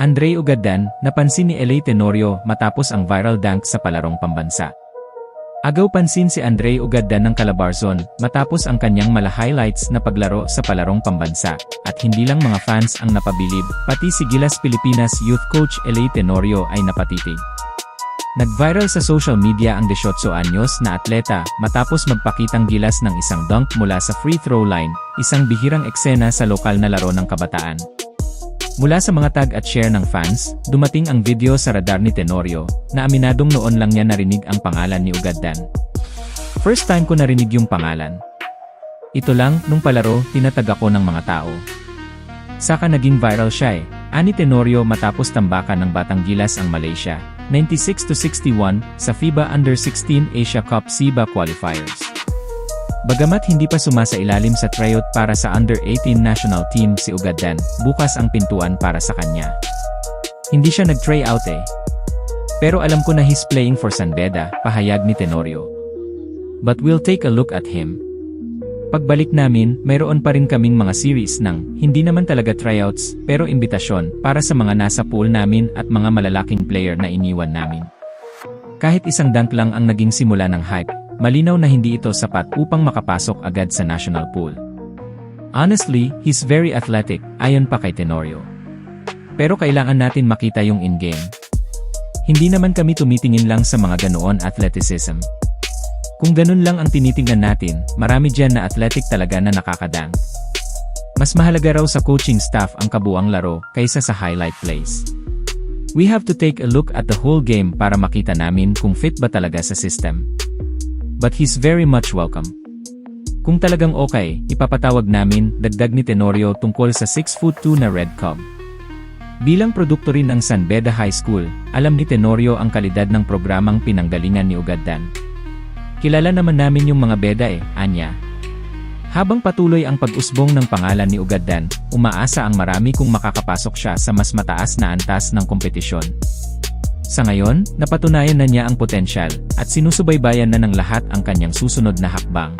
Andre Ugadan, napansin ni Elay Tenorio matapos ang viral dunk sa palarong pambansa. Agaw pansin si Andre Ugadan ng Calabarzon matapos ang kanyang mala highlights na paglaro sa palarong pambansa at hindi lang mga fans ang napabilib, pati si Gilas Pilipinas youth coach Elay Tenorio ay napatitig. Nag-viral sa social media ang 18 anyos na atleta matapos magpakitang gilas ng isang dunk mula sa free throw line, isang bihirang eksena sa lokal na laro ng kabataan. Mula sa mga tag at share ng fans, dumating ang video sa radar ni Tenorio, na aminadong noon lang niya narinig ang pangalan ni Ugaddan. First time ko narinig yung pangalan. Ito lang, nung palaro, tinatag ako ng mga tao. Saka naging viral siya eh. Ani Tenorio matapos tambakan ng Batang Gilas ang Malaysia, 96-61, sa FIBA Under-16 Asia Cup SIBA Qualifiers. Bagamat hindi pa sumasa ilalim sa tryout para sa Under-18 national team si Ugaddan, bukas ang pintuan para sa kanya. Hindi siya nag-tryout eh. Pero alam ko na he's playing for San Beda, pahayag ni Tenorio. But we'll take a look at him. Pagbalik namin, mayroon pa rin kaming mga series ng, hindi naman talaga tryouts, pero imbitasyon, para sa mga nasa pool namin at mga malalaking player na iniwan namin. Kahit isang dunk lang ang naging simula ng hype, malinaw na hindi ito sapat upang makapasok agad sa national pool. Honestly, he's very athletic, ayon pa kay Tenorio. Pero kailangan natin makita yung in-game. Hindi naman kami tumitingin lang sa mga ganoon athleticism. Kung ganun lang ang tinitingnan natin, marami dyan na athletic talaga na nakakadang. Mas mahalaga raw sa coaching staff ang kabuang laro kaysa sa highlight plays. We have to take a look at the whole game para makita namin kung fit ba talaga sa system. But he's very much welcome. Kung talagang okay, ipapatawag namin, dagdag ni Tenorio tungkol sa 6'2 na Red Cub. Bilang produkto rin ng San Beda High School, alam ni Tenorio ang kalidad ng programang pinanggalingan ni Ugaddan. Kilala naman namin yung mga beda eh, anya. Habang patuloy ang pag-usbong ng pangalan ni Ugaddan, umaasa ang marami kung makakapasok siya sa mas mataas na antas ng kompetisyon. Sa ngayon, napatunayan na niya ang potensyal, at sinusubaybayan na ng lahat ang kanyang susunod na hakbang.